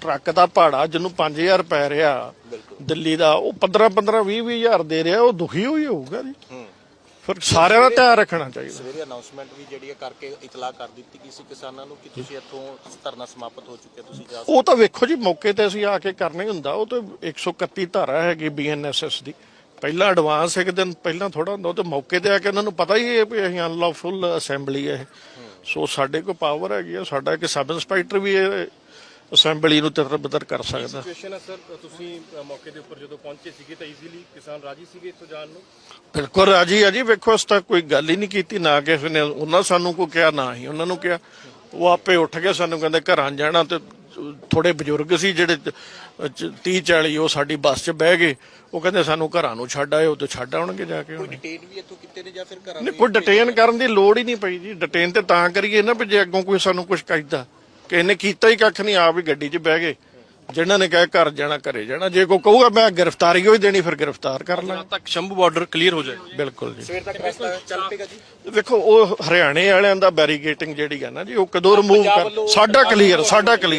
Truck ਦਾ ਭਾੜਾ ਜਿਹਨੂੰ 5000 ਪੈ ਰਿਹਾ ਦਿੱਲੀ ਦਾ ਉਹ 15 15 20 ਹਜ਼ਾਰ ਦੇ ਰਿਹਾ ਉਹ ਦੁਖੀ ਹੋਈ ਹੋਊਗਾ ਜੀ। ਫਿਰ ਸਾਰਿਆਂ ਦਾ ਧਿਆਨ ਰੱਖਣਾ ਚਾਹੀਦਾ। ਸਵੇਰੇ ਅਨਾਉਂਸਮੈਂਟ ਵੀ ਜਿਹੜੀ ਹੈ ਕਰਕੇ ਇਤਲਾਹ ਕਰ ਦਿੱਤੀ ਗਈ ਸੀ ਕਿਸਾਨਾਂ ਨੂੰ ਕਿ ਤੁਸੀਂ ਇੱਥੋਂ ਧਰਨਾ ਸਮਾਪਤ ਹੋ ਚੁੱਕਿਆ ਤੁਸੀਂ ਜਾ ਉਹ ਤਾਂ ਵੇਖੋ ਜੀ ਮੌਕੇ ਤੇ ਅਸੀਂ ਆ ਕੇ ਕਰਨਾ ਹੀ ਹੁੰਦਾ ਉਹ ਤਾਂ 131 ਧਾਰਾ ਹੈਗੀ ਬੀਐਨਐਸਐਸ ਦੀ। ਪਹਿਲਾਂ ਐਡਵਾਂਸ ਇੱਕ ਦਿਨ ਪਹਿਲਾਂ ਥੋੜਾ ਹੁੰਦਾ ਤੇ ਮੌਕੇ ਤੇ ਆ ਕੇ ਉਹਨਾਂ ਨੂੰ ਪਤਾ ਹੀ ਹੈ ਵੀ ਅਸੀਂ ਅਨਲੌਫੁਲ ਅਸੈਂਬਲੀ ਹੈ ਸੋ ਸਾਡੇ ਕੋਲ ਪਾਵਰ ਹੈਗੀ ਆ ਸਾਡਾ ਇੱਕ ਸਬ ਇੰਸਪੈਕਟਰ ਵੀ ਇਹ ਅਸੈਂਬਲੀ ਨੂੰ ਤਿੱਤਰ ਬਿੱਤਰ ਕਰ ਸਕਦਾ। ਸਿਚੁਏਸ਼ਨ ਹੈ ਸਰ ਤੁਸੀਂ ਅ, ਮੌਕੇ ਦੇ ਉੱਪਰ ਜਦੋਂ ਪਹੁੰਚੇ ਸੀਗੇ ਤਾਂ ਈਜ਼ੀਲੀ ਕਿਸਾਨ ਰਾਜੀ ਸੀਗੇ ਇੱਥੋਂ ਜਾਣ ਨੂੰ? ਬਿਲਕੁਲ ਰਾਜੀ ਆ ਜੀ ਵੇਖੋ ਇਸ ਤੱਕ ਕੋਈ ਗੱਲ ਹੀ ਨਹੀਂ ਕੀਤੀ ਨਾ ਕਿਸੇ ਨੇ ਉਹਨਾਂ ਸਾਨੂੰ ਕੋਈ ਕਿਹਾ ਨਾ ਹੀ ਉਹਨਾਂ ਨੂੰ ਕਿਹਾ। ਉਹ ਆਪੇ ਉੱਠ ਕੇ ਸਾਨੂੰ ਕਹਿੰਦੇ ਘਰਾਂ ਜਾਣਾ ਤੇ ਥੋੜੇ ਬਜ਼ੁਰਗ ਸੀ ਜਿਹੜੇ 30 40 ਉਹ ਸਾਡੀ ਬੱਸ 'ਚ ਬਹਿ ਗਏ। ਉਹ ਕਹਿੰਦੇ ਸਾਨੂੰ ਘਰਾਂ ਨੂੰ ਛੱਡ ਆਇਓ ਤੇ ਛੱਡ ਆਉਣਗੇ ਜਾ ਕੇ। ਹੁਣ ਡਿਟੇਨ ਵੀ ਇੱਥੋਂ ਕਿਤੇ ਨੇ ਜਾਂ ਫਿਰ ਘਰਾਂ ਨਹੀਂ ਕੋਈ ਡਿਟੇਨ ਕਰਨ ਦੀ ਲੋੜ ਹੀ ਨਹੀਂ ਪਈ ਜੀ। ਡਿਟੇਨ ਤੇ ਤਾਂ ਕਰੀਏ ਨਾ ਵੀ ਜੇ ਅੱਗੋਂ ਕੋਈ ਸਾਨੂੰ ਕੁਝ ਕਹਿੰਦਾ। ਕਿ ਇਹਨੇ ਕੀਤਾ ਹੀ ਕੱਖ ਨਹੀਂ ਆਪ ਹੀ ਗੱਡੀ 'ਚ ਬਹਿ ਗਏ। ਜਿਨ੍ਹਾਂ ਨੇ ਕਿਹਾ ਘਰ ਜਾਣਾ ਘਰੇ ਜਾਣਾ। ਜੇ ਕੋਈ ਕਹੂਗਾ ਮੈਂ ਗ੍ਰਿਫਤਾਰੀ ਹੋਈ ਦੇਣੀ ਫਿਰ ਗ੍ਰਿਫਤਾਰ ਕਰ ਲਾਂ ਤੱਕ ਸ਼ੰਭੂ ਬਾਰਡਰ ਕਲੀਅਰ ਹੋ ਜਾਏ। ਬਿਲਕੁਲ ਜੀ। ਸਵੇਰ ਤੱਕ ਰਸਤਾ ਚੱਲ ਪਏਗਾ ਜੀ? ਵੇਖੋ ਉਹ ਹਰਿਆਣੇ ਵਾਲਿਆਂ ਦਾ ਬੈਰੀਗੇਟਿੰਗ ਜਿਹੜੀ ਹੈ ਨਾ ਜੀ ਉਹ ਕਦੋਂ ਰਿਮੂਵ ਕਰ ਸਾਡਾ ਕਲੀਅਰ ਸਾਡਾ ਕਲੀਅਰ